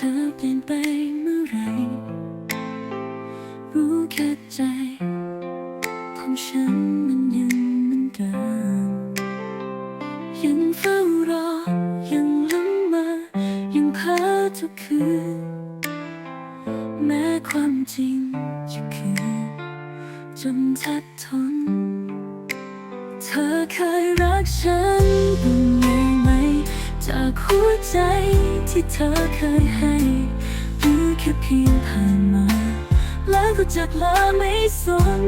เธอเปลี่ยนไปเมื่อไร รู้แค่ใจของฉันมันยังเหมือนเดิมยังเฝ้ารอ ยังล้ำมา ยังเพ้อทุกคืน แม้ความจริงจะคือจนแทบทน เธอเคยรักฉัน หัวใจที่เธอเคยให้หรือแค่เพียงผ่านมา แล้วก็จากลาไม่สน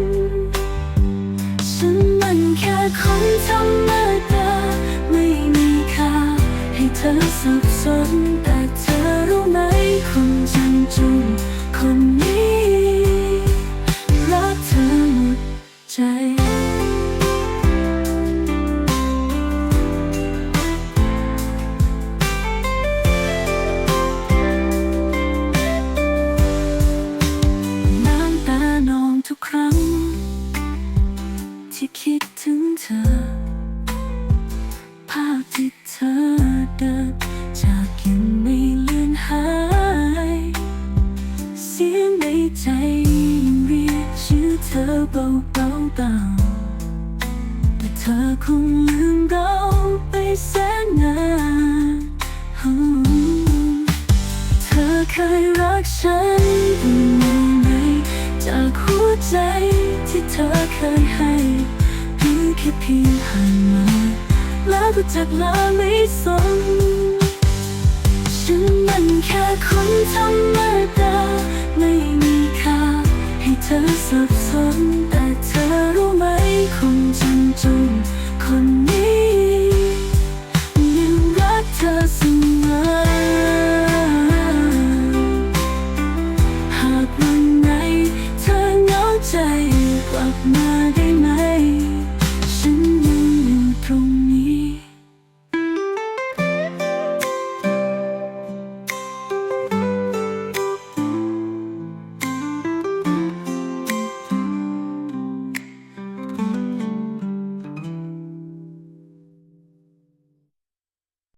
ฉันมันแค่คนธรรมดาไม่มีค่า ให้เธอสับสน แต่เธอรู้ไหมคนจันจุงคนนี้รักเธอหมดใจ ที่คิดถึงเธอ ภาพที่เธอเดิน จากยังไม่เลือนหาย เสียงในใจยังเรียกชื่อเธอเบาๆเบาแต่เธอคงลืมเราไปแสนนานเธอเคยรักฉันบ้างไหมจากหัวใจที่เธอเคยให้ ผ่านมาแล้วก็จากลาไม่สนฉันมันแค่คนธรรมดาไม่มีค่าให้เธอสับสนแต่เธอรู้ไหมคนจนจนคนนี้ยังรักเธอเสมอหากวันไหนเธอเหงาใจกลับมาได้ไหม